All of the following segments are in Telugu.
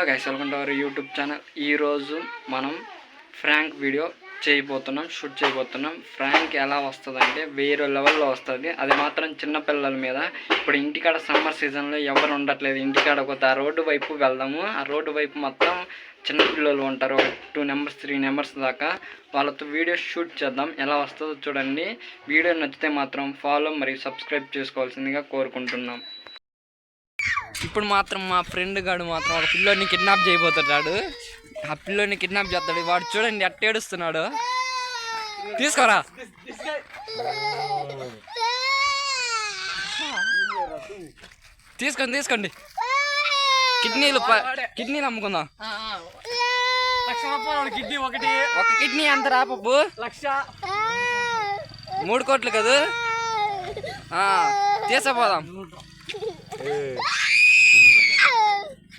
Hello guys welcome to our YouTube channel. ఈరోజు మనం ఫ్రాంక్ వీడియో చేయబోతున్నాం షూట్ చేయబోతున్నాం. ఫ్రాంక్ ఎలా వస్తుందంటే వేరే లెవెల్లో వస్తుంది. అది మాత్రం చిన్నపిల్లల మీద. ఇప్పుడు ఇంటికాడ సమ్మర్ సీజన్లో ఎవరు ఉండట్లేదు. ఇంటికాడ కొత్త ఆ రోడ్డు వైపు వెళ్దాము. ఆ రోడ్డు వైపు మొత్తం చిన్నపిల్లలు ఉంటారు. ఒక టూ నెంబర్స్ త్రీ నెంబర్స్ దాకా. వాళ్ళతో వీడియో షూట్ చేద్దాం. ఎలా వస్తుందో చూడండి. వీడియో నచ్చితే మాత్రం ఫాలో మరియు సబ్స్క్రైబ్ చేసుకోవాల్సిందిగా కోరుకుంటున్నాం. ఇప్పుడు మాత్రం మా ఫ్రెండ్ గాడు మాత్రం ఒక పిల్లోని కిడ్నాప్ చేయబోతున్నాడు. ఆ పిల్లోని కిడ్నాప్ చేస్తాడు. వాడు చూడండి అట్ట ఏడుస్తున్నాడు. తీసుకోరా. తీసుకోండి తీసుకోండి. కిడ్నీలు కిడ్నీలు అమ్ముకుందాం. లక్ష రూపాయలు కిడ్నీ ఒకటి. ఒక కిడ్నీ ఎంత రా పప్పు? లక్ష. మూడు కోట్లు కదా? ఆ, తీసపోదాం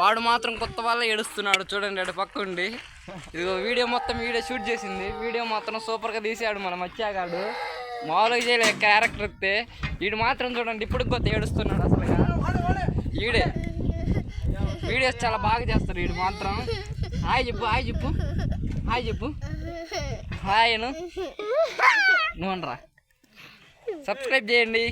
వాడు మాత్రం కొత్త వాళ్ళ ఏడుస్తున్నాడు చూడండి అటు పక్క ఉండి. ఇదిగో వీడియో మొత్తం వీడియో షూట్ చేసింది. వీడియో మాత్రం సూపర్గా తీసాడు మన మచ్చాగాడు మామూలుగా చేయలే క్యారెక్టర్ ఎత్తే వీడు మాత్రం చూడండి ఇప్పుడు కొత్త ఏడుస్తున్నాడు అసలుగా వీడే. వీడియోస్ చాలా బాగా చేస్తారు వీడు మాత్రం. హాయ్ చెప్పు హాయ్ చెప్పు. హాయ్ చెప్పు. హాయ్ నువ్వు రా సబ్స్క్రైబ్ చేయండి.